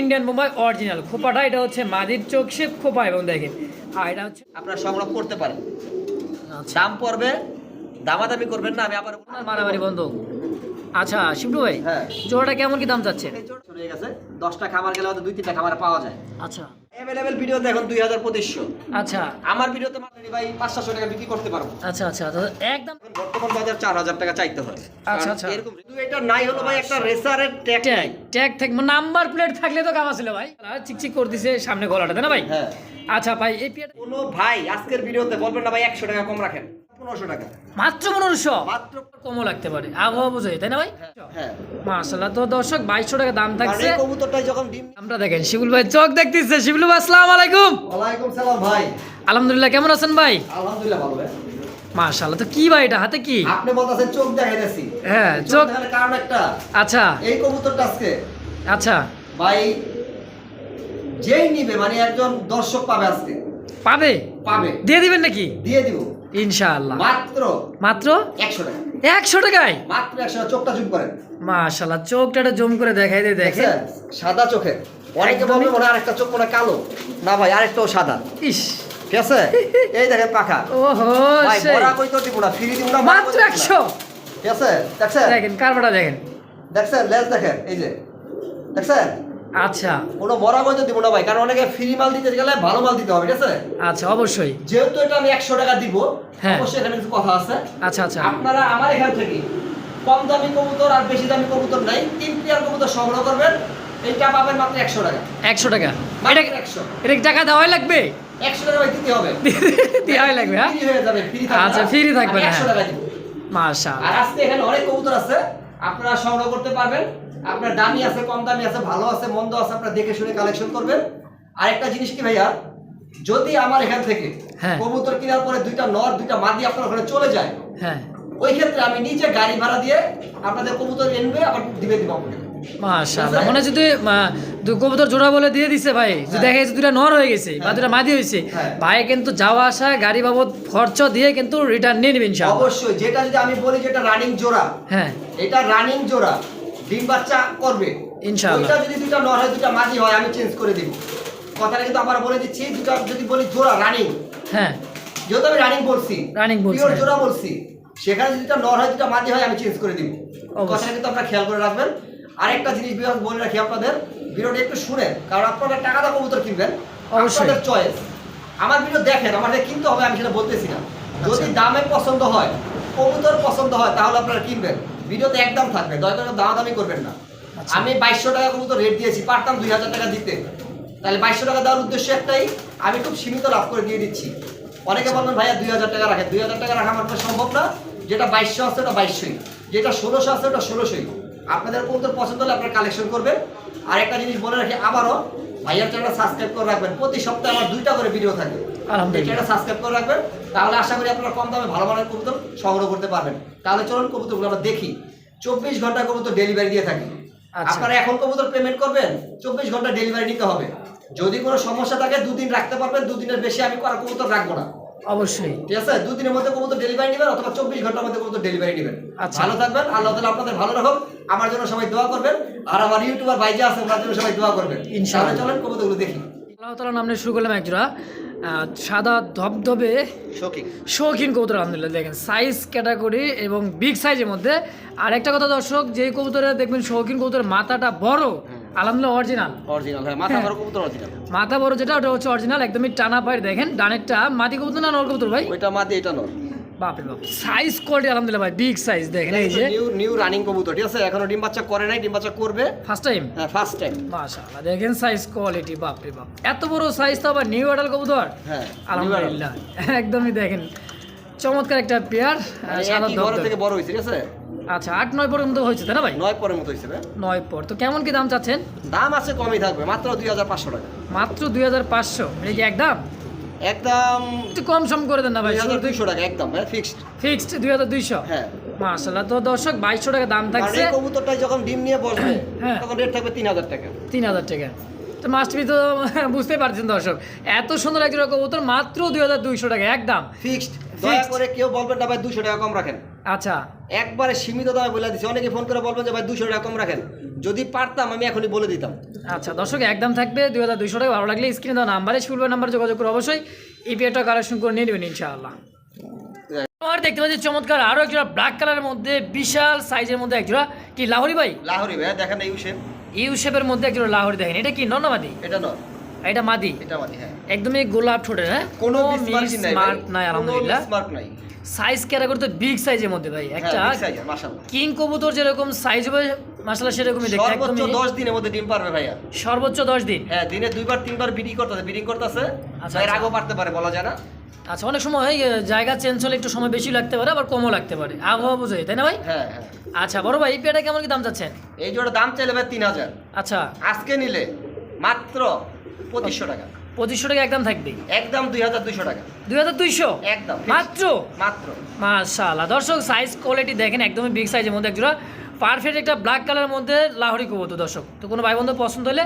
Indian Bombay original খোপাটা এটা হচ্ছে মাদির চোখ শেপ খোপা এবং দেখেন আর এটা হচ্ছে আপনারা সংগ্রহ করতে পারেন। আচ্ছা। দাম পড়বে দামাদামি করবেন না আমি আবার আপনার মারামারি বন্ধ। আচ্ছা শিবলু ভাই হ্যাঁ। জোড়াটা কেমন কি দাম যাচ্ছে গেছে। দশটা খামার গেলে হয়তো দুই তিনটা খাবার পাওয়া যায়। আচ্ছা। অ্যাভেলেবেল ভিডিও দেখুন দুই হাজার পঁচিশশো। আচ্ছা। আমার ভিডিওতে ভাই পাঁচ সাতশো টাকা বিক্রি করতে পারব। আচ্ছা আচ্ছা একদম। বর্তমান বাজার চার হাজার টাকা চাইতে হয়। আচ্ছা, আচ্ছা। এরকম কিন্তু এটা নাই হলো ভাই একটা রেসারের ট্যাগ ট্যাগ ট্যাগ থেকে নাম্বার প্লেট থাকলে তো কামা ছিল ভাই। চিকচিক করতেছে সামনে গলাটা না ভাই? হ্যাঁ। আচ্ছা ভাই এই কোনো ভাই আজকের ভিডিওতে বলবেন না ভাই একশো টাকা কম রাখেন। পনেরোশো টাকা। মাত্র পনেরোশো? মাত্র কমও লাগতে পারে। আবহাওয়া বুঝে তাই না ভাই? হ্যাঁ। মাসাল্লাহ তো দর্শক বাইশশো টাকা দাম থাকছে। এই যখন ডিম আমরা দেখেন শিবুল ভাই চোখ দেখতেছে। শিবুল ভাই আসসালাম আলাইকুম। ওয়ালাইকুম সালাম ভাই। আলহামদুলিল্লাহ কেমন আছেন ভাই? আলহামদুলিল্লাহ ভালো ভাই। মাশাল্লাহ তো কি ভাই এটা হাতে কি? আপনি বলতেছেন চোখ দেখাইতেছি হ্যাঁ চোখ চোখ কারণ একটা। আচ্ছা। এই কবুতরটা আজকে আচ্ছা। ভাই যেই নিবে মানে একজন দর্শক পাবে আজকে। পাবে? পাবে। দিয়ে দিবেন নাকি? দিয়ে দিব। ইনশাআল্লাহ। মাত্র মাত্র? একশো টাকা। একশো টাকায়? মাত্র একশো টাকা চোখটা জুম করেন। মাশাল্লাহ চোখটা জুম করে দেখাই দিয়ে দেখেন। দেখেন সাদা চোখের অনেকে বলবে মনে আরেকটা চোখ মনে কালো। না ভাই আরেকটাও সাদা। ইস। ঠিক আছে? এই দেখেন পাখা। ওহো ভাই। বড়া কই তো দিব না? ফ্রি দিব না মাত্র কই দিব না। একশো ঠিক আছে? দেখছেন? দেখেন কারবাটা দেখেন। দেখছেন? লেজ দেখেন এই যে। দেখছেন? আচ্ছা। কোনো মরা দিব না ভাই কারণ অনেকে ফ্রি মাল দিতে গেলে ভালো মাল দিতে হবে ঠিক আছে? আচ্ছা অবশ্যই। যেহেতু এটা আমি একশো টাকা দিব হ্যাঁ। অবশ্যই এখানে কিছু কথা আছে। আচ্ছা আচ্ছা। আপনারা আমার এখান থেকে কম দামি কবুতর আর বেশি দামি কবুতর নাই তিন পেয়ার কবুতর সংগ্রহ করবেন। এইটা পাবেন মাত্র একশো টাকা। একশো টাকা। এটা একশো। এটা টাকা দেওয়াই লাগবে? একশো টাকা ভাই দিতে হবে। দেওয়াই লাগবে হ্যাঁ? ফ্রি হয়ে যাবে ফ্রি থাকবে আচ্ছা, হ্যাঁ। মাশাআল্লাহ। আর আজকে এখানে অনেক কবুতর আছে আপনারা সংগ্রহ করতে পারবেন। আপনার দামি আছে কম দামি আছে ভালো আছে মন্দ আছে আপনারা দেখে শুনে কালেকশন করবেন। আর একটা জিনিস কি ভাইয়া? যদি আমার এখান থেকে হ্যাঁ। কবুতর কেনার পরে দুইটা নর দুইটা মাদি আপনার ওখানে চলে যায় হ্যাঁ। ওই ক্ষেত্রে আমি নিজে গাড়ি ভাড়া দিয়ে আপনাদের কবুতর এনবে আবার দিবে দিব আপনাকে। মাশাআল্লাহ। মনে যদি কবুতর জোড়া বলে দিয়ে দিছে ভাই। যদি হ্যাঁ। দেখা যাচ্ছে দুটা নর হয়ে গেছে বা হ্যাঁ। দুটা মাদি হয়েছে হ্যাঁ। ভাই কিন্তু যাওয়া আসা গাড়ি বাবদ খরচ দিয়ে কিন্তু রিটার্ন নিয়ে নেবেন অবশ্যই যেটা যদি আমি বলি যেটা রানিং জোড়া হ্যাঁ। এটা রানিং জোড়া ডিম বাচ্চা করবে। ইনশাআল্লাহ। ওইটা যদি দুটা নর হয় দুটা মাদি হয় আমি চেঞ্জ করে দিব। কথাটা কিন্তু আবার বলে দিচ্ছি দুটা যদি বলি জোড়া রানিং হ্যাঁ। যেহেতু আমি রানিং বলছি Running বলছি, পিওর হ্যাঁ। জোড়া বলছি সেখানে যদি দুটা নর হয় দুটা মাদি হয় আমি চেঞ্জ করে দিব। কথাটা কিন্তু আপনারা খেয়াল করে রাখবেন। আরেকটা জিনিস বিভাগ বলে রাখি আপনাদের ভিডিওটা একটু শুনেন কারণ আপনারা টাকা দা কবুতর কিনবেন। আপনাদের চয়েস আমার ভিডিও দেখেন আমাদের কিনতে হবে আমি সেটা বলতেছি না। যদি দামে পছন্দ হয় কবুতর পছন্দ হয় তাহলে আপনারা কিনবেন। ভিডিওতে একদম থাকবে দয়া করে দামাদামি করবেন না। আচ্ছা। আমি বাইশশো টাকা কবুতর রেট দিয়েছি পারতাম দুই হাজার টাকা দিতে। তাহলে বাইশশো টাকা দেওয়ার উদ্দেশ্য একটাই আমি খুব সীমিত লাভ করে দিয়ে দিচ্ছি। অনেকে বলবেন ভাইয়া দুই হাজার টাকা রাখে দুই হাজার টাকা রাখা আমার সম্ভব না যেটা বাইশশো আছে ওটা বাইশশোই। যেটা ষোলোশো আছে ওটা ষোলোশোই। আপনাদের কবুতর পছন্দ হলে আপনারা কালেকশন করবেন। আর একটা জিনিস বলে রাখি আবারও ভাইয়ার চ্যানেল সাবস্ক্রাইব করে রাখবেন। প্রতি সপ্তাহে আমার দুইটা করে ভিডিও থাকে। সাবস্ক্রাইব করে রাখবেন তাহলে আশা করি আপনারা কম দামে ভালো মানের কবুতর সংগ্রহ করতে পারবেন। তাহলে চলুন কবুতরগুলো আমরা দেখি। চব্বিশ ঘণ্টা কবুতর ডেলিভারি দিয়ে থাকি। আচ্ছা। আপনারা এখন কবুতর পেমেন্ট করবেন চব্বিশ ঘণ্টা ডেলিভারি নিতে হবে। যদি কোনো সমস্যা থাকে দুদিন রাখতে পারবেন দুদিনের বেশি আমি আর কবুতর রাখব না। অবশ্যই। ঠিক আছে? দুদিনের মধ্যে কবুতর ডেলিভারি নেবেন অথবা চব্বিশ ঘণ্টার মধ্যে কবুতর ডেলিভারি নেবেন। আচ্ছা। ভালো থাকবেন আল্লাহ তালা আপনাদের ভালো রাখুন আমার জন্য সবাই দোয়া করবেন আর আমার ইউটিউবার ভাই যে আছে ওনার জন্য সবাই দোয়া করবেন। ইনশাআল্লাহ। চলেন কবুতরগুলো দেখি। আল্লাহ তালা নামে শুরু করলাম একজোড়া। সাদা ধবধবে শৌখিন। কবুতর আলহামদুলিল্লাহ দেখেন সাইজ ক্যাটাগরি এবং বিগ সাইজের মধ্যে। আর একটা কথা দর্শক যে কবুতরে দেখবেন শৌখিন কবুতরের মাথাটা বড় আলহামদুলিল্লাহ অরিজিনাল অরিজিনাল হ্যাঁ মাথা বড় কবুতর অরিজিনাল মাথা বড় যেটা ওটা হচ্ছে অরিজিনাল একদমই টানা পায়ের দেখেন ডানেরটা মাটি কবুতর না নর কবুতর ভাই? ওইটা মাটি এটা নর। বাপরে বাপ। সাইজ কোয়ালিটি আলহামদুলিল্লাহ ভাই বিগ সাইজ দেখেন এই যে। নিউ নিউ রানিং কবুতর ঠিক আছে? এখনও ডিম বাচ্চা করে নাই ডিম বাচ্চা করবে। ফার্স্ট টাইম হ্যাঁ ফার্স্ট টাইম মাশাআল্লাহ দেখেন সাইজ কোয়ালিটি বাপরে বাপ। এত বড় সাইজ তো আবার নিউ অ্যাডাল কবুতর? হ্যাঁ আলহামদুলিল্লাহ। একদমই দেখেন চমৎকার একটা পেয়ার সাদা একই থেকে বড় হয়েছে ঠিক আছে? আচ্ছা আট নয় পর্যন্ত হয়েছে তাই না ভাই? নয় পরের মতো হয়েছে নয় পর। তো কেমন কি দাম চাচ্ছেন? দাম আছে কমই থাকবে মাত্র দুই হাজার পাঁচশো টাকা। মাত্র দুই হাজার পাঁচশো। এই যে একদম? একদম একটু কম সম করে দেন না ভাই দুইশো টাকা একদম হ্যাঁ ফিক্সড ফিক্সড দুই হাজার দুইশো? হ্যাঁ। মাসাল্লাহ তো দর্শক বাইশশো টাকা দাম থাকছে। কবুতরটা যখন ডিম নিয়ে বসবে হ্যাঁ। তখন রেট থাকবে তিন হাজার টাকা। তিন হাজার টাকা। তো মাস্টবি তো বুঝতে পারছেন দর্শক এত সুন্দর একজন কবুতর মাত্র দুই হাজার দুইশো টাকা একদম। ফিক্সড দয়া করে কেউ বলবেন না ভাই দুশো টাকা কম রাখেন। আচ্ছা একবারে সীমিত দামে বলে দিচ্ছি অনেকে ফোন করে বলবেন যে ভাই দুশো টাকা কম রাখেন। যদি পারতাম আমি এখনই বলে দিতাম। আচ্ছা দর্শক একদম থাকবে দুই হাজার দুইশো টাকা। ভালো লাগলে স্ক্রিনে দেওয়া নাম্বারে শুনবে নাম্বার যোগাযোগ করে অবশ্যই এই পেয়ারটা কালেকশন করে নিয়ে নেবেন ইনশাআল্লাহ। আর দেখতে পাচ্ছি চমৎকার আরও একজোড়া ব্ল্যাক কালারের মধ্যে বিশাল সাইজের মধ্যে একজোড়া কি লাহোরি ভাই? লাহোরি ভাইয়া দেখেন এই শেপ ইউ শেপের মধ্যে একজোড়া লাহোরি দেখেন। এটা কি নর্নামাদি এটা নয় এটা মাদি। এটা মানে হ্যাঁ। একদমই গোলাপ ঠোঁটের হ্যাঁ? কোনো নাই আলহামদুলিল্লাহ। স্মার্ট নাই। সাইজ ক্যাটাগরি তো বিগ সাইজের মধ্যে ভাই। একটা হ্যাঁ মাশাআল্লাহ। কিং কবুতর যেরকম সাইজ হবে সেরকমই দেখতে সর্বোচ্চ 10 দিনের মধ্যে ডিম পারবে ভাইয়া। সর্বোচ্চ দশ দিন। হ্যাঁ দিনে দুইবার তিনবার করতেছে করতেছে। আচ্ছা, এর আচ্ছা। পারতে পারে বলা যায় না। আচ্ছা অনেক সময় জায়গা চেঞ্জ হলে একটু সময় বেশি লাগতে পারে আবার কমও লাগতে পারে। আবহাওয়া বুঝে তাই না ভাই? হ্যাঁ হ্যাঁ। আচ্ছা বড় ভাই এই পেয়ারটা কেমন কি দাম চাচ্ছেন? এই জোড়া দাম চাইলে ভাই তিন হাজার। আচ্ছা। আজকে নিলে মাত্র পঁচিশশো টাকা। পঁচিশশো টাকা একদম থাকবে। একদম দুই হাজার দুইশো টাকা। দুই হাজার দুইশো? একদম। মাত্র? মাত্র। দর্শক সাইজ কোয়ালিটি দেখেন একদমই বিগ সাইজের মধ্যে একজোড়া পারফেক্ট একটা ব্ল্যাক কালারের মধ্যে লাহোরি কবুতর দর্শক। তো কোনো ভাই বন্ধু পছন্দ হলে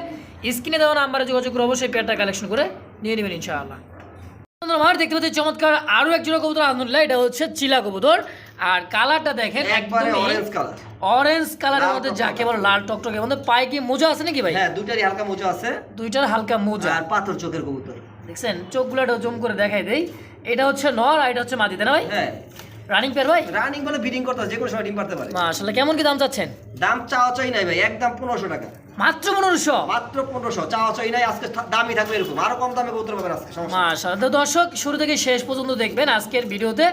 স্ক্রিনে দেওয়া নাম্বারে যোগাযোগ করে অবশ্যই পেয়ারটা কালেকশন করে নিয়ে নেবেন ইনশাআল্লাহ। আমার দেখতে পাচ্ছি চমৎকার আরও এক জোড়া কবুতর আলহামদুলিল্লাহ এটা হচ্ছে চিলা কবুতর। আর কালারটা দেখেন একবারে একদমই অরেঞ্জ কালার অরেঞ্জ কালারের মধ্যে। যাকে বলে লাল টকটকে। মধ্যে পায়ে কি মোজা আছে নাকি ভাই? হ্যাঁ দুইটারই হালকা মোজা আছে। দুইটার হালকা মোজা। আর পাথর চোখের কবুতর। দেখছেন চোখগুলো জুম করে দেখাই দেই। এটা হচ্ছে নর আর এটা হচ্ছে মাদি তাই না ভাই? হ্যাঁ। রানিং পেয়ার ভাই? রানিং বলে বিডিং করতে যে কোনো সময় ডিম পারতে পারে। মাশাআল্লাহ কেমন কি দাম চাচ্ছেন? দাম চাওয়া চাই নাই ভাই একদম পনেরোশো টাকা। মাত্র পনেরোশো? মাত্র পনেরোশো চাওয়া চাই নাই আজকে দামই থাকবে এরকম। আরও কম দামে কবুতর পাবেন আজকে সমস্যা। মাশাআল্লাহ তো দর্শক শুরু থেকে শেষ পর্যন্ত দেখবেন আজকের ভিডিওতে।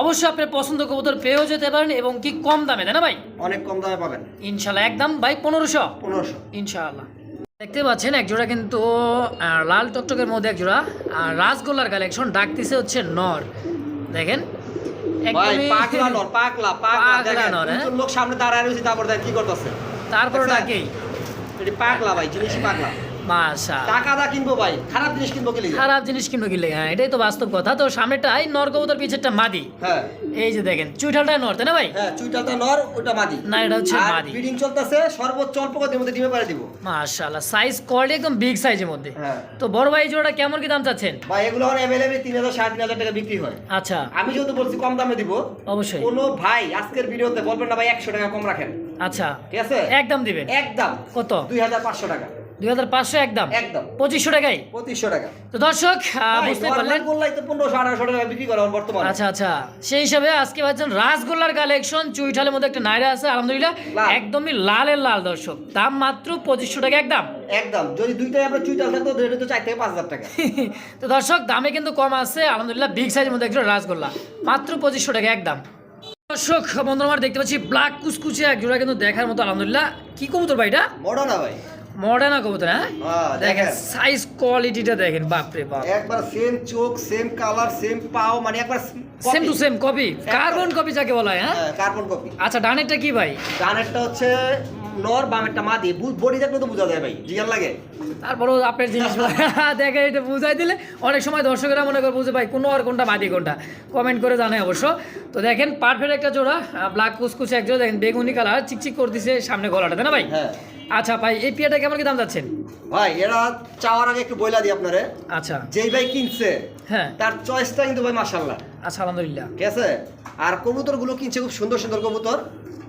অবশ্যই আপনি পছন্দ কবুতর পেয়েও যেতে পারেন এবং কি কম দামে তাই না ভাই? অনেক কম দামে পাবেন। ইনশাল্লাহ একদম ভাই পনেরোশো? পনেরোশো। ইনশাআল্লাহ। দেখতে পাচ্ছেন একজোড়া কিন্তু লাল টকটকের মধ্যে একজোড়া আর রাসগোল্লার কালেকশন ডাকতেছে হচ্ছে নর। দেখেন ভাই পাগলা নর পাগলা পাগলা পাগলা দেখেন নর, হ্যাঁ? লোক সামনে দাঁড়ায় রয়েছে তারপর কি করতেছে তারপরে? ডাকেই পাগলা ভাই জিনিসই পাগলা মাশা টাকা দা কিনবো ভাই খারাপ জিনিস কিনবো কি খারাপ জিনিস কিনবো কিনলে হ্যাঁ এটাই তো বাস্তব কথা। তো সামনেটাই নর কবুতর পিছেরটা মাদি। হ্যাঁ। এই যে দেখেন চুইঠালটাই নর তাই না ভাই? হ্যাঁ চুইটালটা নর ওটা মাদি। না এটা হচ্ছে মাদি। ব্রিডিং চলতেছে সর্বোচ্চ অল্প কদিনের মধ্যে ডিমে পারে দিব। মাশাআল্লাহ সাইজ কোয়ালিটি একদম বিগ সাইজের মধ্যে। হ্যাঁ। তো বড় ভাই কেমন কি দাম চাচ্ছেন? ভাই এগুলো টাকা বিক্রি হয়। আচ্ছা। আমি যেহেতু বলছি কম দামে দিব অবশ্যই। কোনো ভাই আজকের ভিডিওতে বলবেন না ভাই একশো টাকা কম রাখেন। আচ্ছা। ঠিক আছে? একদম দিবেন। একদম। কত? দুই হাজার পাঁচশো টাকা। দুই হাজার পাঁচশো একদম। একদম। পঁচিশশো টাকাই পঁচিশশো টাকা। তো দর্শক বুঝতে পারলেন। বললাই তো পনেরোশো আঠারোশো টাকা বিক্রি করে বর্তমানে। আচ্ছা আচ্ছা। সেই হিসাবে আজকে পাচ্ছেন রাসগোল্লার কালেকশন চুইঠালের মধ্যে একটা নাইরা আছে আলহামদুলিল্লাহ। লাল। একদমই লালের লাল দর্শক। দাম মাত্র পঁচিশশো টাকা একদম। একদম। যদি দুইটাই আপনার চুইটাল থাকতো তাহলে তো চার থেকে পাঁচ হাজার টাকা। তো দর্শক দামে কিন্তু কম আছে আলহামদুলিল্লাহ বিগ সাইজের মধ্যে একজন রাসগোল্লা। মাত্র পঁচিশশো টাকা একদম। দর্শক বন্ধু আমার দেখতে পাচ্ছি ব্ল্যাক কুচকুচে এক জোড়া কিন্তু দেখার মতো আলহামদুলিল্লাহ। কি কবুতর ভাই এটা? বড় না ভাই। মডার্না কবুতর হ্যাঁ? হ্যাঁ, দেখেন। দেখেন। সাইজ কোয়ালিটিটা দেখেন বাপরে বাপ। একবার সেম চোখ সেম কালার সেম পাও মানে একবার same to same copy carbon copy যাকে বলা হয় হ্যাঁ? কার্বন কপি আচ্ছা ডানেরটা কি ভাই? ডানেরটা হচ্ছে নর বামেরটা মাদি বডি দেখলে তো বোঝা যায় ভাই জিগান লাগে। তারপরও আপনার জিনিস দেখে এটা বুঝাই দিলে অনেক সময় দর্শকেরা মনে করে বুঝে ভাই কোন আর কোনটা মাদি কোনটা? কমেন্ট করে জানাই অবশ্য। তো দেখেন পারফেক্ট একটা জোড়া ব্ল্যাক কুচকুচে এক জোড়া দেখেন বেগুনি কালার চিকচিক করে দিছে সামনে গলাটা তাই না ভাই? হ্যাঁ। আচ্ছা ভাই এই পিয়াটা কেমন কি দাম যাচ্ছেন? ভাই এরা চাওয়ার আগে একটু বইলা দিই আপনারে। আচ্ছা। যেই ভাই কিনছে হ্যাঁ। তার চয়েসটা কিন্তু ভাই মাশাল্লাহ আচ্ছা আলহামদুলিল্লাহ। ঠিক আছে? আর কবুতরগুলো কিনছে খুব সুন্দর সুন্দর কবুতর।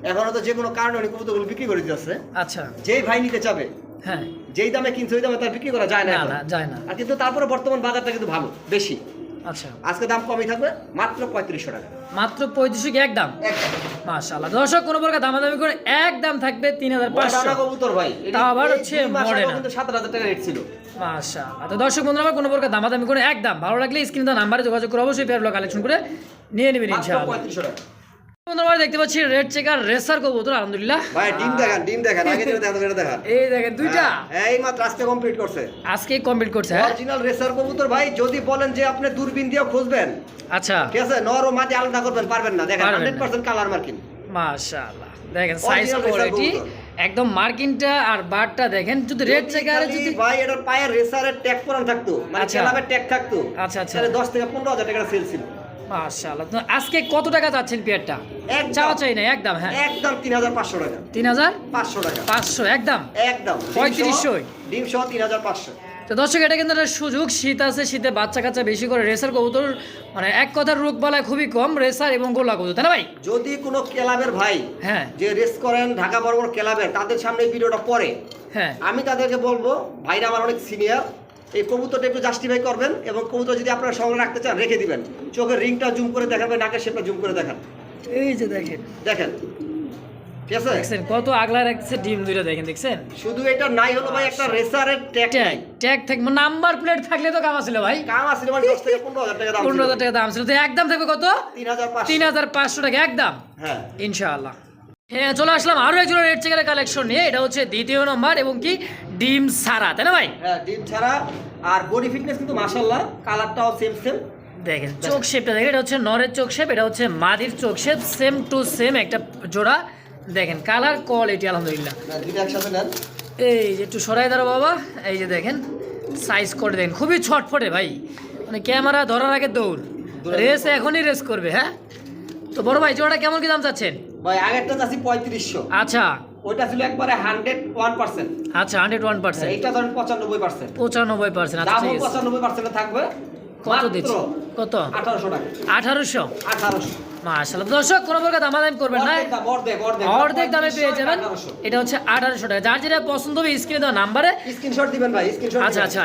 এখনও তো যে কোনো কারণে উনি কবুতরগুলো বিক্রি করে দিতেছে আচ্ছা। যেই ভাই নিতে চাবে হ্যাঁ। যেই দামে কিনছে ওই দামে তার বিক্রি করা যায় না না যায় না। আর কিন্তু তারপরে বর্তমান বাজারটা কিন্তু ভালো বেশি। আচ্ছা। আজকে দাম কমই থাকবে মাত্র পঁয়ত্রিশশো টাকা। মাত্র পঁয়ত্রিশশো কি একদম একদম মাশাআল্লাহ। দর্শক কোনো প্রকার দামাদামি করে একদম থাকবে তিন হাজার পাঁচশো। কবুতর ভাই। এটা- আবার হচ্ছে মাস কিন্তু সাত হাজার টাকা রেট ছিল। মাশাআল্লাহ। তো দর্শক বন্ধুরা আমার কোনো প্রকার দামাদামি করে একদম ভালো লাগলে স্ক্রিন তো নাম্বারে যোগাযোগ করে অবশ্যই পেয়ারগুলো কালেকশন করে নিয়ে নেবেন ইনশাআল্লাহ। পঁয়ত্রিশশো টাকা। বন্ধুরা দেখতে পাচ্ছি রেড চেকার রেসার কবুতর আলহামদুলিল্লাহ। ভাই ডিম দেখান ডিম দেখান আগে যেটা দেখান এটা দেখান। এই দেখেন দুইটা? হ্যাঁ, এই মাত্র আজকে কমপ্লিট করছে। আজকে কমপ্লিট করছে হ্যাঁ? অরিজিনাল রেসার কবুতর ভাই যদি বলেন যে আপনি দূরবীন দিয়ে খুঁজবেন আচ্ছা। ঠিক আছে? নর ও মাটি আলাদা করবেন পারবেন না। দেখেন পারবেন না। হান্ড্রেড পার্সেন্ট কালার মার্কিং মাশাআল্লাহ। দেখেন সাইজ কোয়ালিটি একদম মার্কিংটা আর বারটা দেখেন যদি রেড চেকারে যদি ভাই এটার পায়ের রেসারের ট্যাগ পরান থাকতো মানে আচ্ছা। ট্যাগ থাকতো আচ্ছা, আচ্ছা। তাহলে দশ থেকে পনেরো হাজার টাকার সেল ছিল। মাশাআল্লাহ। তো আজকে কত টাকা যাচ্ছেন পেয়ারটা? একদম। চাওয়া চাই না একদম হ্যাঁ। একদম তিন হাজার পাঁচশো টাকা। তিন হাজার? পাঁচশো টাকা। পাঁচশো একদম? একদম। পঁয়ত্রিশশোই। ডিম সহ তিন হাজার পাঁচশো। তো দর্শক এটা কিন্তু একটা সুযোগ। শীত আছে শীতে বাচ্চা কাচ্চা বেশি করে রেসার কবুতর মানে এক কথার রোগ বালায় খুবই কম রেসার এবং গোলা কবুতর তাই না ভাই? যদি কোনো ক্লাবের ভাই হ্যাঁ। যে রেস করেন ঢাকা বড় বড় ক্লাবের তাদের সামনে এই ভিডিওটা পড়ে। হ্যাঁ। আমি তাদেরকে বলব ভাইরা আমার অনেক সিনিয়র এই কবুতরটা একটু জাস্টিফাই করবেন এবং কবুতর যদি আপনারা সংগ্রহ রাখতে চান রেখে দিবেন। চোখের রিংটা জুম করে দেখাবেন নাকের শেপটা জুম করে দেখান। এই যে দেখেন। দেখেন। ঠিক আছে? দেখছেন কত আগলা রাখছে ডিম দুইটা দেখেন দেখছেন? শুধু এটা নাই হলো ভাই একটা রেসারের tag tag tag number plate থাকলে তো কাম ছিল ভাই। কাম মানে থেকে টাকা দাম দাম ছিল। তো একদম থাকবে কত? টাকা একদম? হ্যাঁ। ইনশাআল্লাহ। হ্যাঁ চলে আসলাম আরও একজন রেড চেকারের কালেকশন নিয়ে। এটা হচ্ছে দ্বিতীয় নম্বর এবং কি? ডিম সারা তাই না ভাই? হ্যাঁ ডিম ছাড়া। আর বডি ফিটনেস কিন্তু মাশাল্লাহ কালারটাও সেম সেম দেখেন চোখ শেপটা দেখেন এটা হচ্ছে নরের চোখ শেপ এটা হচ্ছে মাদির চোখ শেপ সেম টু সেম একটা জোড়া। দেখেন কালার কোয়ালিটি আলহামদুলিল্লাহ। দুইটা একসাথে নেন। এই যে একটু সরাই দাঁড়ো বাবা এই যে দেখেন সাইজ করে দেখেন খুবই ছটফটে ভাই। মানে ক্যামেরা ধরার আগে দৌড়। রেস এখনই রেস করবে হ্যাঁ? তো বড় ভাই জোড়াটা কেমন কি দাম চাচ্ছেন? ভাই আগেরটা চাচ্ছি পঁয়ত্রিশশো। আচ্ছা। ওইটা ছিল একবারে হান্ড্রেড ওয়ান পার্সেন্ট আচ্ছা হান্ড্রেড ওয়ান পার্সেন্ট এইটা ধরেন পঁচানব্বই পার্সেন্ট পঁচানব্বই পার্সেন্ট আচ্ছা পঁচানব্বই পার্সেন্টে থাকবে। কত দিচ্ছি? কত? আঠারোশো টাকা। আঠারোশো? আঠারোশো। মাশাআল্লাহ। দর্শক কোনো প্রকার দামাদামি করবেন না। অর্ধেক দাম, অর্ধেক অর্ধেক। অর্ধেক দামে পেয়ে যাবেন। এটা হচ্ছে আঠারোশো টাকা। যার যেটা পছন্দ হবে স্ক্রিনে দেওয়া নাম্বারে স্ক্রিনশট দিবেন ভাই স্ক্রিনশট আচ্ছা, আচ্ছা,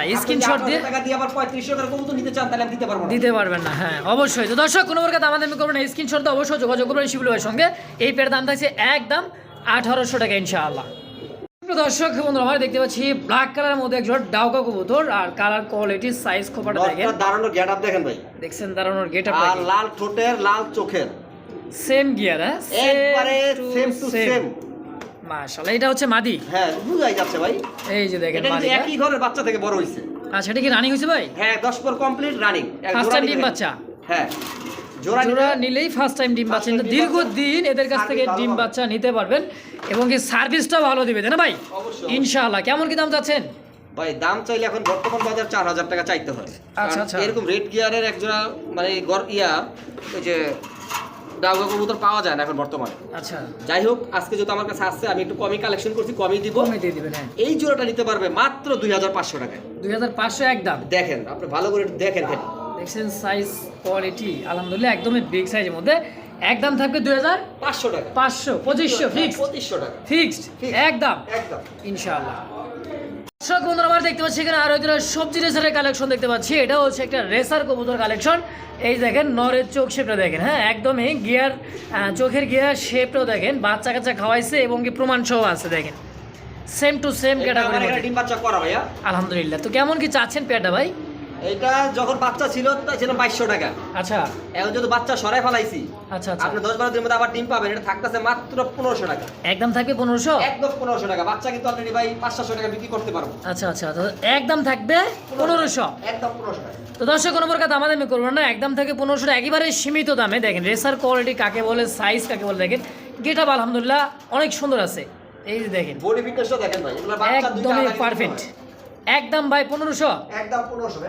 দিয়ে- টাকা দিয়ে আবার 3500 টাকা কবুতর নিতে চান তাহলে দিতে পারব দিতে পারবেন না হ্যাঁ অবশ্যই। তো দর্শক কোনো প্রকার দামাদামি করবেন না। স্ক্রিনশট দিয়ে অবশ্যই যোগাযোগ করবেন শিবুল ভাইয়ের সঙ্গে। এই পেয়ার দাম থাকছে একদম আঠারোশো টাকা ইনশাআল্লাহ। দর্শক বন্ধুরা আমরা দেখতে পাচ্ছি ব্ল্যাক কালারের মধ্যে একজন ডাউকা কবুতর আর কালার কোয়ালিটি সাইজ খোপাটা দেখেন। নটটা দাঁড়ানো গেটআপ দেখেন ভাই। দেখছেন দাঁড়ানোর গেট আর লাল ঠোঁটের লাল চোখের। সেম গিয়ার হ্যাঁ? একবারে সেম টু সেম মাশাআল্লাহ এটা হচ্ছে মাদি। হ্যাঁ বুঝাই যাচ্ছে ভাই। এই যে দেখেন মাদিটা। একই ঘরের বাচ্চা থেকে বড় হইছে। আচ্ছা এটা কি রানিং হয়েছে ভাই? হ্যাঁ 10 পর কমপ্লিট রানিং ফার্স্ট টাইম বাচ্চা? হ্যাঁ। জোড়া নিলেই ফার্স্ট টাইম ডিম বাচ্চা দীর্ঘদিন এদের কাছ থেকে ডিম বাচ্চা নিতে পারবেন এবং কি সার্ভিসটাও ভালো দিবে না ভাই। ইনশাআল্লাহ। কেমন কি দাম চাচ্ছেন? ভাই দাম চাইলে এখন বর্তমান বাজার চার হাজার টাকা চাইতে হয়। আচ্ছা, আচ্ছা। এরকম রেড গিয়ারের একজোড়া মানে ইয়া ওই যে ডাউগা কবুতর পাওয়া যায় না এখন বর্তমানে। আচ্ছা। যাই হোক আজকে যেহেতু আমার কাছে আসছে আমি একটু কমই কালেকশন করছি কমই দিব। দিয়ে দিবেন হ্যাঁ। এই জোড়াটা নিতে পারবে মাত্র দুই হাজার পাঁচশো টাকায়। দুই হাজার পাঁচশো একদম। দেখেন আপনি ভালো করে দেখেন। দেখছেন সাইজ কোয়ালিটি আলহামদুলিল্লাহ একদমই বিগ সাইজের মধ্যে। একদম থাকবে দুই হাজার পাঁচশো টাকা। পাঁচশো পঁচিশশো ফিক্সড পঁচিশশো টাকা। ফিক্সড। একদম। একদম। ইনশাআল্লাহ। দর্শক বন্ধুরা আমরা দেখতে পাচ্ছি এখানে আরও একটা সবজি রেসারের কালেকশন দেখতে পাচ্ছি। এটা হচ্ছে একটা রেসার কবুতর কালেকশন এই দেখেন নরের চোখ শেপটা দেখেন হ্যাঁ একদমই গিয়ার চোখের গিয়ার শেপটাও দেখেন। বাচ্চা কাচ্চা খাওয়াইছে এবং কি প্রমাণ সহ আছে দেখেন। সেম টু সেম ক্যাটাগরি আলহামদুলিল্লাহ। তো কেমন কি চাচ্ছেন পেয়ারটা ভাই? এটা যখন বাচ্চা ছিল ছিল বাইশশো টাকা। আচ্ছা। এখন যদি বাচ্চা সরাই ফেলাইছি আচ্ছা আচ্ছা। আপনি দশ বারো দিনের মধ্যে আবার ডিম পাবেন এটা থাকতেছে মাত্র পনেরোশো টাকা। একদম থাকবে পনেরোশো? একদম পনেরোশো টাকা। বাচ্চা কিন্তু অলরেডি ভাই পাঁচ সাতশো টাকা বিক্রি করতে পারব। আচ্ছা আচ্ছা একদম থাকবে পনেরোশো একদম পনেরোশো টাকা। তো দর্শক কোনো প্রকার দামাদামি করবেন না। একদম থেকে পনেরোশো একেবারে সীমিত দামে। দেখেন রেসার কোয়ালিটি কাকে বলে সাইজ কাকে বলে দেখেন। গেট আপ আলহামদুলিল্লাহ অনেক সুন্দর আছে। এই যে দেখেন। বডি ফিটনেসটা দেখেন ভাই। এগুলো বাচ্চা দুইটা একদমই পারফেক্ট একদম ভাই পনেরোশো? একদম পনেরোশো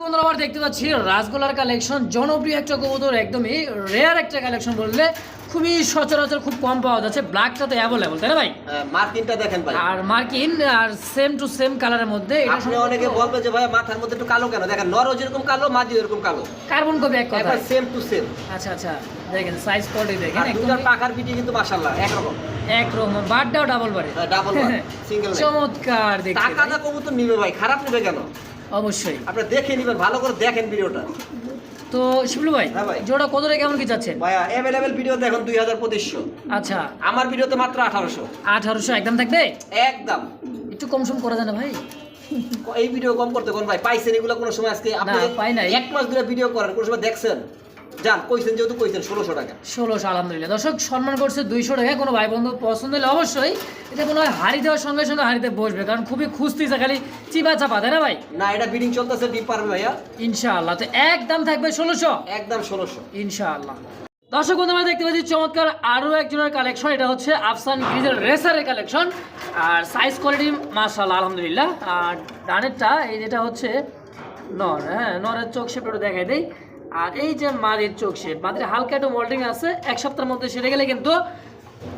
বন্ধুরা দেখতে পাচ্ছি রাসগোলার কালেকশন জনপ্রিয় একটা কবুতর একদমই রেয়ার একটা কালেকশন বললে খুবই সচরাচর খুব কম পাওয়া যাচ্ছে ব্ল্যাকটা তো অ্যাভেলেবল তাই না ভাই? হ্যাঁ, মার্কিনটা দেখেন ভাই। আর মার্কিন আর সেম টু সেম কালারের মধ্যে আপনি অনেকে বলবে যে ভাই মাথার মধ্যে একটু কালো কেন? দেখেন নরও যেরকম কালো মাঝি এরকম কালো। কার্বন কপি এক কথা সেম টু সেম আচ্ছা আচ্ছা দেখেন সাইজ কোয়ালিটি দেখেন দুটার পাখার পিটি কিন্তু মাশাআল্লাহ একরকম। একরকম বারটাও ডাবল বারে। ডাবল সিঙ্গেল চমৎকার দেখতে টাকা ভাই। দা কবুতর নিবে ভাই খারাপ নিবে কেন? অবশ্যই। আপনি দেখে নিবেন ভালো করে দেখেন ভিডিওটা। তো শিবলু ভাই হ্যাঁ জোড়া কত রে কেমন কি যাচ্ছে ভাইয়া अवेलेबल ভিডিও দেখুন দুই হাজার পঁচিশশো। আচ্ছা। আমার ভিডিওতে মাত্র 1800 1800 একদম থাকবে? একদম। একটু কম সম করা যায় না ভাই? এই ভিডিও কম করতে কোন ভাই পাইছেন এগুলো কোনো সময় আজকে? আপনি পাই না এক মাস ধরে ভিডিও করেন কোন সময় দেখছেন? যান কইছেন যেহেতু কইছেন ষোলোশো টাকা। ষোলোশো আলহামদুলিল্লাহ। দর্শক সম্মান করছে দুইশো টাকা। কোনো ভাই বন্ধু পছন্দ হলে অবশ্যই এটা কোনো হাড়ি দেওয়ার সঙ্গে সঙ্গে হাড়িতে বসবে কারণ খুবই খুঁজতেছে খালি চিপা চাপা তাই না ভাই? না এটা বিডিং চলতেছে ডিপ পারবে ভাইয়া। ইনশাআল্লাহ। তো একদম থাকবে ষোলোশো? একদম ষোলোশো। ইনশাআল্লাহ। দর্শক বন্ধু আমরা দেখতে পাচ্ছি চমৎকার আরও একজনের কালেকশন এটা হচ্ছে আফসান গ্রিজের রেসারের কালেকশন আর সাইজ কোয়ালিটি মাশাআল্লাহ আলহামদুলিল্লাহ। আর ডানেরটা এই যেটা হচ্ছে নর হ্যাঁ নরের চোখ একটু দেখাই দেই। আর এই যে মাদির চোখ শেপ মাদির হালকা একটু মোল্ডিং আছে এক সপ্তাহের মধ্যে সেরে গেলে কিন্তু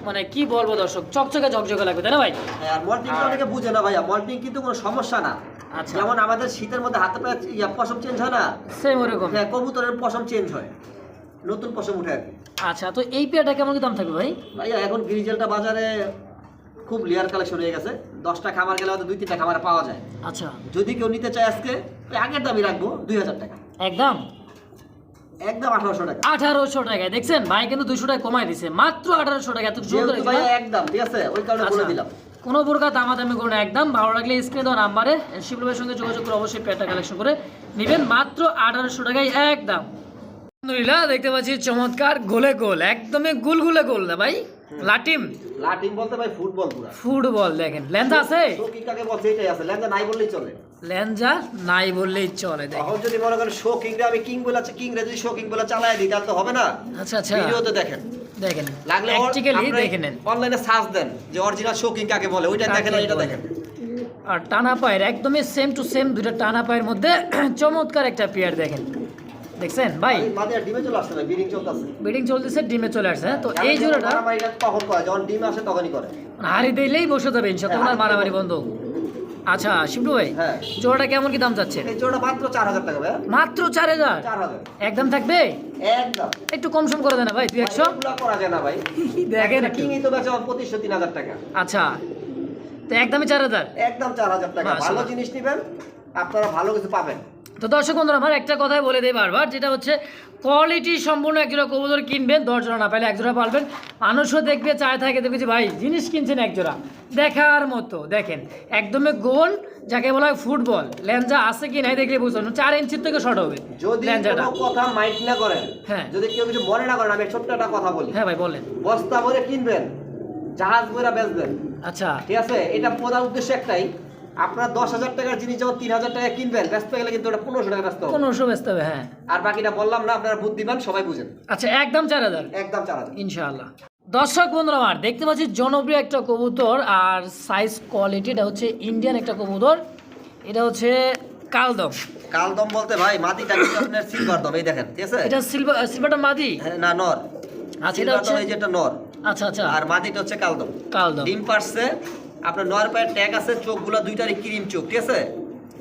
মানে কি বলব দর্শক চকচকে ঝকঝকে লাগবে তাই না ভাই? হ্যাঁ, আর মল্টিং অনেকে বুঝে না ভাইয়া মল্টিং কিন্তু কোনো সমস্যা না। আচ্ছা। যেমন আমাদের শীতের মধ্যে হাতে পায়ে ইয়া পশম চেঞ্জ হয় না? সেম ওরকম। হ্যাঁ কবুতরের পশম চেঞ্জ হয়। নতুন পশম উঠে আর আচ্ছা তো এই পেয়ারটা কেমন দাম থাকবে ভাই? ভাইয়া এখন গ্রিজেলটা বাজারে খুব লেয়ার কালেকশন হয়ে গেছে। দশটা খামার গেলে হয়তো দুই তিনটা খামারে পাওয়া যায়। আচ্ছা। যদি কেউ নিতে চায় আজকে আগের দামই রাখব দুই হাজার টাকা। একদম? একদম আঠারোশো টাকা। আঠারোশো টাকায় দেখছেন? ভাই কিন্তু দুশো টাকা কমাই দিছে। মাত্র আঠারোশো টাকা এত সুন্দর যেহেতু একদম ঠিক আছে? ওই কারণে বলে আচ্ছা। দিলাম। কোনো প্রকার দামাদামি করুন একদম। ভালো লাগলে স্ক্রিনে দেওয়া নাম্বারে শিবলুবের সঙ্গে যোগাযোগ করে অবশ্যই পেয়ারটা কালেকশন করে নেবেন। মাত্র আঠারোশো টাকায় একদম। আলহামদুলিল্লাহ দেখতে পাচ্ছি চমৎকার গোলে গোল একদমই গুলগুলে গোল না ভাই। লাটিম? লাটিম বলতে ভাই ফুটবল পুরা। ফুটবল দেখেন। আছে? শোকিং কাকে বলছে এটাই আছে। লেঞ্জা নাই বললেই চলে। লেঞ্জা নাই বললেই চলে দেখেন। যদি মনে করেন শো কিং রে আমি কিং বলে কিং রে যদি শো কিং বলে চালাই দিই তাহলে তো হবে না। আচ্ছা আচ্ছা। ভিডিওতে দেখেন। দেখেন। লাগলে প্র্যাকটিক্যালি দেখে নেন। অনলাইনে সার্চ দেন যে অরিজিনাল শো কিং কাকে বলে। ওইটা দেখেন এটা দেখেন। আর টানা পায়ের একদমই সেম টু সেম দুটো টানা পায়ের মধ্যে চমৎকার একটা পেয়ার দেখেন। দেখছেন? ভাই। বিডিং চলতেছে। ডিমে চলে আসছে হ্যাঁ? তো এই জোড়াটা মারামারিটা করে যখন ডিম আসে তখনই করে। হারি দিলেই বসে যাবে ইনশাল্লাহ হ্যাঁ, ওনার মারামারি বন্ধ। আচ্ছা শিবলু ভাই হ্যাঁ। জোড়াটা কেমন কি দাম জোড়া মাত্র চার হাজার টাকা ভাই মাত্র চার হাজার? একদম থাকবে? একদম। একটু কম সম করে দেন ভাই দুই একশো? করা যায় না ভাই। দেখেন একটু। কিংই তো বেচে পঁচিশশো তিন হাজার টাকা। আচ্ছা তো একদমই চার হাজার? একদম চার হাজার টাকা। ভালো জিনিস নেবেন আপনারা ভালো কিছু পাবেন। তো দর্শক বন্ধুরা আমার একটা কথাই বলে দেই বারবার যেটা হচ্ছে কোয়ালিটি সম্পূর্ণ একজোড়া কবুতর কিনবেন দশ জোড়া না পাইলে একজোড়া পারবেন মানুষও দেখবে চায় থাকে দেখবে যে ভাই জিনিস কিনছেন একজোড়া দেখার মতো দেখেন একদমই গোল যাকে বলা হয় ফুটবল। লেঞ্জা আছে কি নাই দেখলে বুঝতে পারবেন চার ইঞ্চির থেকে শর্ট হবে যদি লেঞ্জাটা কোনো কথা মাইন্ড না করেন হ্যাঁ। যদি কেউ কিছু মনে না করেন আমি ছোট্ট একটা কথা বলি। হ্যাঁ ভাই বলেন। বস্তা ভরে কিনবেন জাহাজ ভরে বেচবেন। আচ্ছা। ঠিক আছে? এটা প্রধান উদ্দেশ্য একটাই। আপনার দশ হাজার টাকার জিনিস যখন তিন হাজার টাকা কিনবেন ব্যস্ত গেলে কিন্তু ওটা পনেরোশো টাকা ব্যস্ত পনেরোশো ব্যস্ত হবে হ্যাঁ। আর বাকিটা বললাম না আপনারা বুদ্ধিমান সবাই বুঝেন। আচ্ছা একদম চার হাজার। একদম চার হাজার। ইনশাআল্লাহ। দর্শক বন্ধুরা আমার দেখতে পাচ্ছি জনপ্রিয় একটা কবুতর আর সাইজ কোয়ালিটি এটা হচ্ছে ইন্ডিয়ান একটা কবুতর। এটা হচ্ছে কালদম। কালদম বলতে ভাই মাটিটা কিন্তু আপনার সিলভার দম এই দেখেন ঠিক আছে? এটা সিলভার সিলভারটা মাদি না নর। আচ্ছা এটা হচ্ছে এই যেটা নর। আচ্ছা আচ্ছা। আর মাটিটা হচ্ছে কালদম। কালদম। ডিম পারছে আপনার নর পায়ের ট্যাগ আছে চোখগুলো দুইটারই ক্রিম চোখ ঠিক আছে?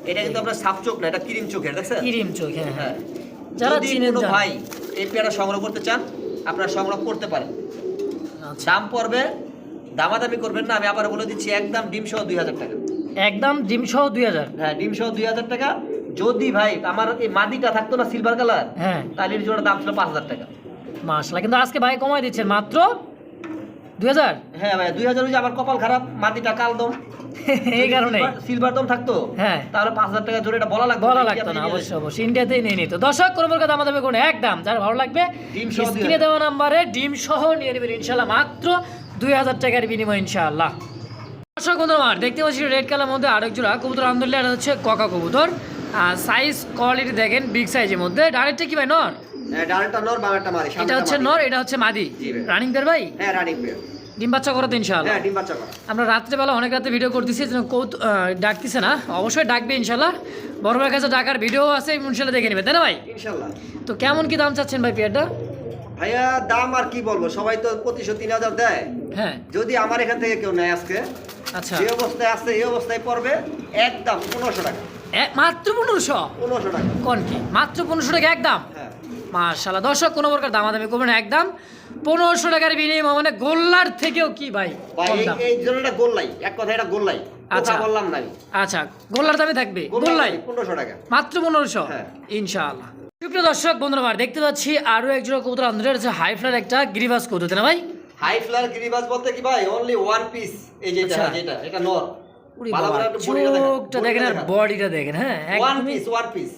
এটা কিন্তু আপনার সাপ চোখ না এটা ক্রিম চোখের দেখছেন? ক্রিম চোখ হ্যাঁ হ্যাঁ। হ্যাঁ। যারা চিনেন ভাই এই পেয়ারা সংগ্রহ করতে চান আপনারা সংগ্রহ করতে পারেন। আচ্ছা। দাম পড়বে দামাদামি করবেন না আমি আবার বলে দিচ্ছি একদম ডিম সহ দুই হাজার টাকা। একদম ডিম সহ দুই হাজার। হ্যাঁ ডিম সহ দুই হাজার টাকা। যদি ভাই আমার এই মাদিটা থাকতো না সিলভার কালার হ্যাঁ। তাহলে দাম ছিল পাঁচ হাজার টাকা। মাসলা কিন্তু আজকে ভাই কমাই দিচ্ছেন মাত্র দুই হাজার? হ্যাঁ ভাই দুই হাজার আমার কপাল খারাপ মাদিটা কালদম এই কারণে সিলভার দম থাকতো। হ্যাঁ। তাহলে পাঁচ হাজার টাকা জোরে এটা বলা লাগতো বলা লাগতো না অবশ্যই অবশ্যই। ইন্ডিয়াতেই নিয়ে নিত। দর্শক কোনো প্রকার দাম দামে কোনো একদম যার ভালো লাগবে ডিম সহ দুই দেওয়া নাম্বারে ডিম সহ নিয়ে নেবেন ইনশাল্লাহ মাত্র দুই হাজার টাকার বিনিময় ইনশাআল্লাহ। দর্শক বন্ধু দেখতে পাচ্ছি রেড কালার মধ্যে আরেক জোড়া কবুতর এটা হচ্ছে ককা কবুতর। আর সাইজ কোয়ালিটি দেখেন বিগ সাইজের মধ্যে। ডাইরেক্টটা কি ভাই নর? হ্যাঁ নর বামেরটা মারি এটা হচ্ছে নর এটা হচ্ছে মাদি। রানিং পেয়ার ভাই? হ্যাঁ রানিং পেয়ার ডিম বাচ্চা করো তো ইনশাআল্লাহ। হ্যাঁ ডিম বাচ্চা করা। আমরা রাত্রেবেলা অনেক রাতে ভিডিও করতেছি কৌত ডাকতেছে না। অবশ্যই ডাকবে ইনশাল্লাহ বড় ভাইয়ের কাছে ডাকার ভিডিও আছে ইনশাল্লাহ দেখে নেবে তাই না ভাই? ইনশাল্লাহ তো কেমন কি দাম চাচ্ছেন ভাই পেয়ারটা? ভাইয়া দাম আর কি বলব? সবাই তো পঁচিশশো তিন হাজার দেয়। হ্যাঁ। যদি আমার এখান থেকে কেউ নেয় আজকে আচ্ছা। যে অবস্থায় আছে এই অবস্থায় পড়বে একদম পনেরোশো টাকা। মাত্র পনেরোশো? পনেরোশো টাকা। কোন কি? মাত্র পনেরোশো টাকা একদম? হ্যাঁ। মার্শাল্লাহ দর্শক কোনো প্রকার দামাদামি করবেন না, একদম পনেরোশো টাকার বিনিময় মানে গোল্লার থেকেও কি ভাই? এই গোল্লাই এক কথা এটা গোল্লাই। আচ্ছা। বললাম না আচ্ছা গোল্লার দামে থাকবে? গোল্লাই? পনেরোশো টাকা। মাত্র পনেরোশো? হ্যাঁ। ইনশাআল্লাহ। সুপ্রিয় দর্শক বন্ধুরা দেখতে পাচ্ছি আরও কবুতর একটা গিরিবাস কবুতর না ভাই? হাই ফ্লার বলতে কি ভাই অনলি ওয়ান পিস এই যেটা আচ্ছা। এটা নর। দেখান, চোখটা দেখেন আর বডিটা দেখেন হ্যাঁ। ওয়ান পিস ওয়ান পিস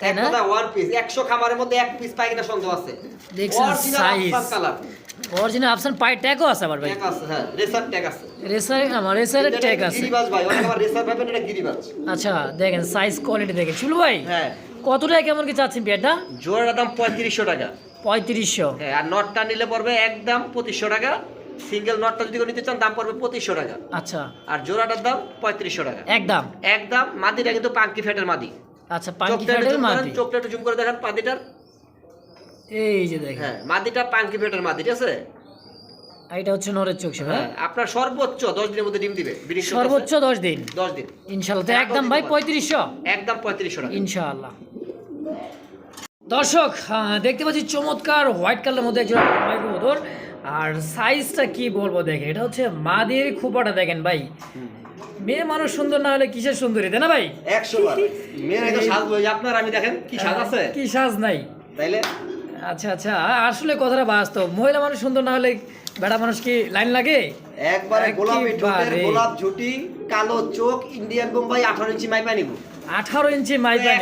তাই না? ওয়ান পিস একশো খামারের মধ্যে এক পিস পাই কিনা সন্দেহ আছে। দেখছেন Original size। আফসান কালার অরিজিনাল অপশন পাই ট্যাগও আছে আবার ভাই। ট্যাগ আছে হ্যাঁ রেসার ট্যাগ আছে। রেসার আমার রেসারের ট্যাগ আছে। গিরিবাজ ভাই অনেক আমার রেসার ভাবেন এটা গিরিবাজ। আচ্ছা দেখেন সাইজ কোয়ালিটি দেখেন। শুনু ভাই হ্যাঁ। কত টাকা কেমন কি চাচ্ছেন পেয়ারটা? জোড়ার দাম পঁয়ত্রিশশো টাকা। পঁয়ত্রিশশো। হ্যাঁ আর নটটা নিলে পড়বে একদম পঁচিশশো টাকা। সিঙ্গেল নটটা যদি নিতে চান দাম পড়বে পঁচিশশো টাকা। আচ্ছা। আর জোড়াটার দাম পঁয়ত্রিশশো টাকা। একদম। একদম মাদিটা কিন্তু পাঙ্কি ফ্যাটের মাদি। আচ্ছা পাঙ্কি ফ্যাটের zoom চোখটা একটু জুম করে দেখেন মাদিটার। এই যে দেখেন। হ্যাঁ মাদিটা পাঙ্কি ফ্যাটের মাদি ঠিক আছে? এটা হচ্ছে নরের চোখ সেবা হ্যাঁ? আপনার সর্বোচ্চ দশ দিনের মধ্যে ডিম দিবে সর্বোচ্চ দশ দিন? দশ দিন। ইনশাল্লাহ তো একদম ভাই পঁয়ত্রিশশো? একদম পঁয়ত্রিশশো টাকা। ইনশাআল্লাহ। দর্শক দেখতে পাচ্ছি চমৎকার হোয়াইট কালারের মধ্যে একজন মাইক্রোবোধর আর সাইজটা কি বলব দেখেন এটা হচ্ছে মাদের খোপাটা দেখেন ভাই। মেয়ে মানুষ সুন্দর না হলে কিসের সুন্দরী তাই না ভাই? একশো মেয়েরা আপনার আমি দেখেন কি সাজ আছে? কি সাজ নাই। তাইলে? আচ্ছা আচ্ছা আসলে কথাটা বাস্তব। মহিলা মানুষ সুন্দর না হলে বেড়া মানুষ কি লাইন লাগে? একবারে গোলাপি ঠোঁটের গোলাপ ঝুটি কালো চোখ ইন্ডিয়ান বোম্বাই আঠারো ইঞ্চি মাইপা নিব। আঠারো ইঞ্চি মাইপা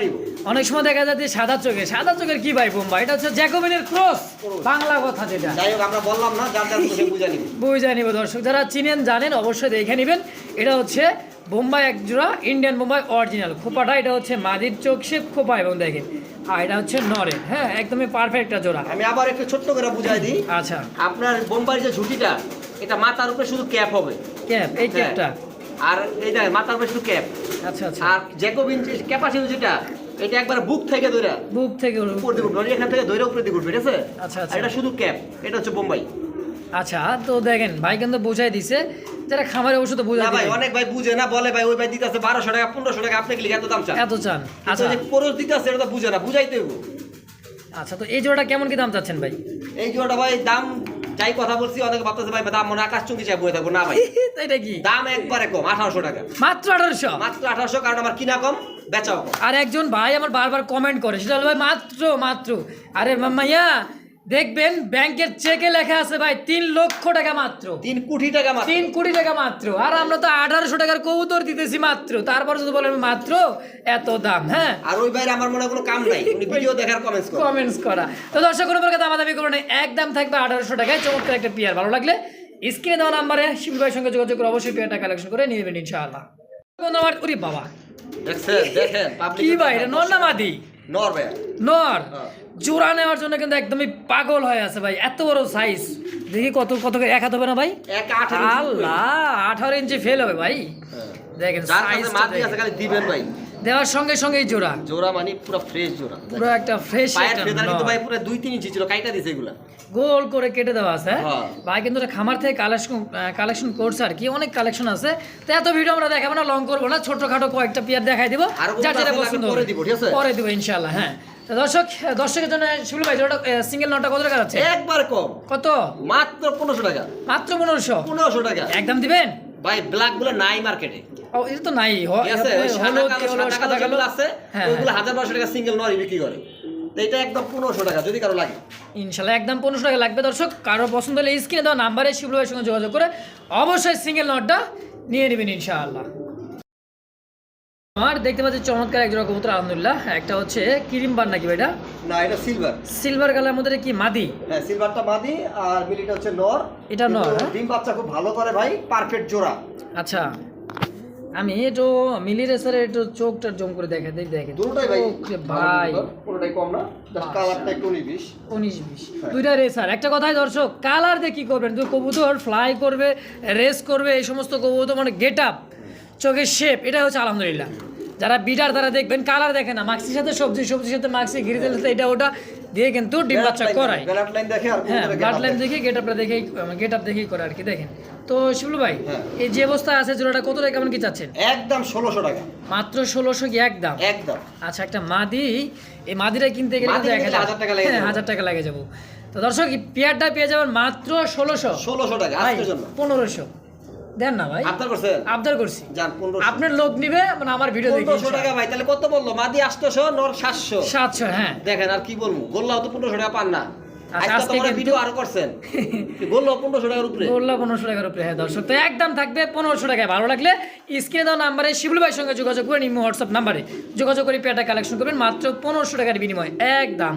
নেবে। অনেক সময় দেখা যাচ্ছে সাদা চোখে সাদা চোখের কি ভাই বোম্বা? এটা হচ্ছে জ্যাকোবিনের ক্রস বাংলা কথা যেটা। যাই হোক আমরা বললাম না যার যার বুঝা নিব। বুঝে নিব দর্শক যারা চিনেন জানেন অবশ্যই দেখে নেবেন। এটা হচ্ছে বোম্বাই এক জোড়া ইন্ডিয়ান বোম্বাই অরিজিনাল খোপাটা এটা হচ্ছে মাদির চোখ শেপ খোপা এবং দেখেন আর এটা হচ্ছে নরেন। হ্যাঁ একদমই পারফেক্ট একটা জোড়া। আমি আবার একটু ছোট্ট করে বুঝাই দিই। আচ্ছা। আপনার বোম্বাইয়ের যে ঝুটিটা এটা মাথার উপরে শুধু ক্যাপ হবে। ক্যাপ এই হ্যাঁ। ক্যাপটা। আর এই দেখেন মাথার শুধু ক্যাপ। আচ্ছা আচ্ছা। আর জ্যাকোবিন ক্যাপাসিটি যেটা এটা একবার বুক থেকে ধরে বুক থেকে উপর দিকে উঠবে এখান থেকে ধরে উপরে দিকে উঠবে ঠিক আছে? আচ্ছা, আচ্ছা। এটা শুধু ক্যাপ এটা হচ্ছে বোম্বাই। আচ্ছা তো দেখেন ভাই কিন্তু বুঝাই দিছে যারা খামারে ওষুধ না বুঝাই ভাই অনেক ভাই বুঝে না বলে ভাই ওই ভাই দিতেছে বারোশো টাকা পনেরোশো টাকা আপনি কি এত দাম চান? এত চান। আচ্ছা। যে পরশ দিতেছে এটা তো বুঝে না বুঝাইতে হইব। আচ্ছা তো এই জোড়াটা কেমন কি দাম চাচ্ছেন ভাই? এই জোড়াটা ভাই দাম যাই কথা বলছি অনেকে ভাবতেছে ভাই দাম মনে আকাশ চুঙ্কি চাই বয়ে থাকব। না ভাই। এটা কি? দাম একবারে কম আঠারোশো টাকা। মাত্র আঠারোশো? মাত্র আঠারোশো কারণ আমার কিনা কম বেচাও আর একজন ভাই আমার বারবার কমেন্ট করে সেটা হলো ভাই মাত্র মাত্র। আরে মাইয়া দেখবেন ব্যাংকের চেকে লেখা আছে ভাই তিন লক্ষ টাকা মাত্র। তিন কোটি টাকা মাত্র। তিন কোটি টাকা মাত্র। আর আমরা তো আঠারোশো টাকার কবুতর দিতেছি মাত্র। তারপর যদি বলেন মাত্র এত দাম হ্যাঁ? আর ওই বাইরে আমার মনে কোনো কাম নাই। উনি ভিডিও দেখার কমেন্টস করে কমেন্টস করা। তো দর্শক কোনো প্রকার দামাদামি করব না। একদম থাকবে আঠারোশো টাকায়। চমৎকার একটা পিয়ার। ভালো লাগলে স্ক্রিনে দেওয়া নাম্বারে শিবু ভাইয়ের সঙ্গে যোগাযোগ করে অবশ্যই পিয়ারটা কালেকশন করে নিয়ে নেবেন ইনশাআল্লাহ। আমার উরি বাবা। দেখেন কি ভাই এটা নর না মাদি? নর ভাই নর। হ্যাঁ। জোড়া নেওয়ার জন্য কিন্তু একদমই পাগল হয়ে আছে ভাই এত বড় সাইজ দেখি কত কত এক হাত হবে না ভাই? আল্লাহ আঠারো ইঞ্চি ফেল হবে ভাই। দেখেন দিবেন ভাই। দেওয়ার সঙ্গে সঙ্গেই জোড়া। জোড়া মানে পুরো ফ্রেশ জোড়া। পুরো একটা ফ্রেশ ফেদার কিন্তু ভাই পুরো দুই তিন ইঞ্চি ছিল কাইটা দিছে এগুলা। গোল করে কেটে দেওয়া আছে হ্যাঁ? হ্যাঁ। ভাই কিন্তু এটা খামার থেকে কালেকশন কালেকশন করছে আর কি অনেক কালেকশন আছে। তো এত ভিডিও আমরা দেখাবো না লং করব না ছোটখাটো কয়েকটা পিয়ার দেখাই দিব। যার যেটা পছন্দ পরে হবে। দিব, ঠিক আছে? পরে দিব ইনশাআল্লাহ হ্যাঁ। তো দর্শক দর্শকের জন্য ভাই সিঙ্গেল নটা কত টাকা আছে একবার কম। কত? মাত্র পনেরোশো টাকা। মাত্র পনেরোশো? পনেরোশো টাকা। একদম দিবেন? ভাই ব্ল্যাকগুলো নাই মার্কেটে ও এটা তো নাই আছে আছে হ্যাঁ ওইগুলো হাজার বারোশো টাকা সিঙ্গেল নয় বিক্রি করে। এটা একদম পনেরোশো টাকা যদি কারও লাগে। ইনশাল্লাহ একদম পনেরোশো টাকা লাগবে। দর্শক কারও পছন্দ হলে স্ক্রিনে দেওয়া নাম্বারে শিবুল ভাইয়ের সঙ্গে যোগাযোগ করে অবশ্যই সিঙ্গেল নটটা নিয়ে নেবেন ইনশাআল্লাহ। আমার দেখতে পাচ্ছি চমৎকার এক জোড়া কবুতর আলহামদুলিল্লাহ। একটা হচ্ছে ক্রিম বার নাকি এটা না এটা সিলভার। সিলভার কালার মধ্যে কি মাদি? হ্যাঁ সিলভারটা মাদি আর মিলিটা হচ্ছে নর। এটা নর, হ্যাঁ? ডিম বাচ্চা খুব ভালো করে ভাই পারফেক্ট জোড়া। আচ্ছা আমি একটু মিলি রেসারে একটু চোখটা জম করে দেখে দেখ দেখে দুটোটাই ভাই ভাই। পুরোটাই কম না কালারটা একটু উনিশ বিশ উনিশ বিশ হ্যাঁ। দুইটা রেসার একটা কথাই দর্শক কালার দিয়ে কি করবেন? তুই কবুতর ফ্লাই করবে রেস করবে এই সমস্ত কবুতর মানে গেট আপ চোখের শেপ এটা হচ্ছে আলহামদুলিল্লাহ। যারা বিডার তারা দেখবেন কালার দেখে না। মাক্সির সাথে সবজি সবজির সাথে মাক্সি ঘিরে সাথে এটা ওটা দিয়ে কিন্তু ডিম বাচ্চা করায়। দেখে হ্যাঁ ব্লাড লাইন দেখে। দেখে গেট আপটা দেখেই গেট আপ দেখেই করে আর কি দেখেন। তো শিবলু ভাই হ্যাঁ। এই যে অবস্থা আছে জোড়াটা কত টাকা কেমন কি চাচ্ছেন? একদম ষোলোশো টাকা। মাত্র ষোলোশো কি একদম? একদম। আচ্ছা একটা মাদি এই মাদিটা কিনতে গেলে এক হাজার টাকা লেগে হ্যাঁ, হাজার টাকা লাগে যাব। তো দর্শক পেয়ারটা পেয়ে যাবেন মাত্র ষোলোশো। ষোলোশো টাকা পনেরোশো। দেন না ভাই। আপনার করছেন? আবদার করছি। যান পনেরোশো। আপনার লোক নিবে মানে আমার ভিডিও দেখি পনেরোশো টাকা ভাই তাহলে কত বলল? মাদি আটশোশো নর সাতশো। সাতশো হ্যাঁ। দেখেন আর কি বলব? গোল্লাও তো পনেরোশো টাকা পান না। আচ্ছা, ভিডিও আরও করছেন। টাকার উপরে? টাকার উপরে হ্যাঁ দর্শক। তো একদম থাকবে পনেরোশো টাকায়। ভালো লাগলে স্ক্রিনে দেওয়া নাম্বারে শিবুল ভাইয়ের সঙ্গে যোগাযোগ করে নিম্ন হোয়াটসঅ্যাপ নাম্বারে যোগাযোগ করে পেয়ারটা কালেকশন করবেন মাত্র পনেরোশো টাকার বিনিময়ে। একদম